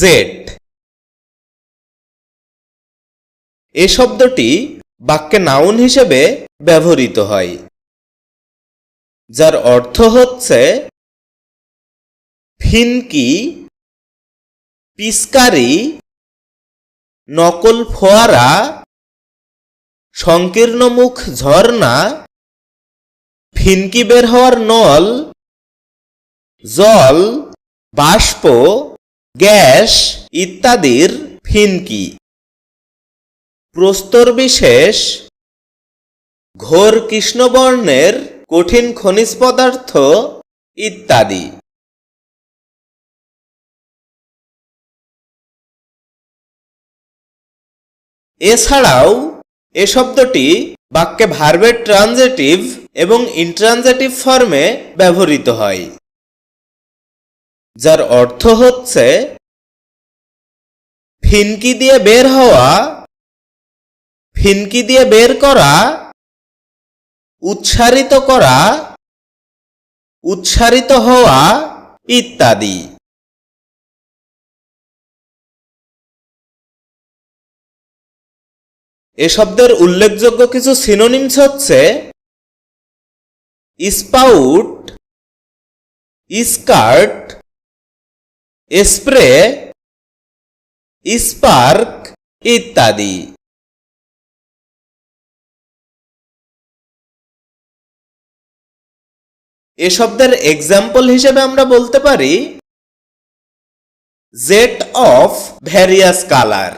Jet এ শব্দটি বাক্যে noun হিসেবে ব্যবহৃত হয়, যার অর্থ হচ্ছে ফিনকি পিস্কারি নকল ফোয়ারা, সংকীর্ণ মুখ ঝর্ণা, ফিনকি বের হওয়ার নল, জল, বাষ্প গ্যাস ইত্যাদির ফিনকি প্রস্তর বিশেষ ঘোর কৃষ্ণবর্ণের কঠিন খনিজ পদার্থ ইত্যাদি। এছাড়াও এ শব্দটি বাক্যে ভার্বের ট্রানজেটিভ এবং ইন্ট্রানজেটিভ ফর্মে ব্যবহৃত হয়। যার অর্থ হচ্ছে ফিনকি দিয়ে বের হওয়া, ফিনকি দিয়ে বের করা উৎসারিত করা উৎসারিত হওয়া ইত্যাদি। এ শব্দের উল্লেখযোগ্য কিছু সিনোনিমস হচ্ছে স্পাউট, স্কার্ট স্প্রে স্পার্ক ইত্যাদি। এ শব্দের এক্সাম্পল হিসেবে আমরা বলতে পারি জেট অফ ভ্যারিয়াস কালার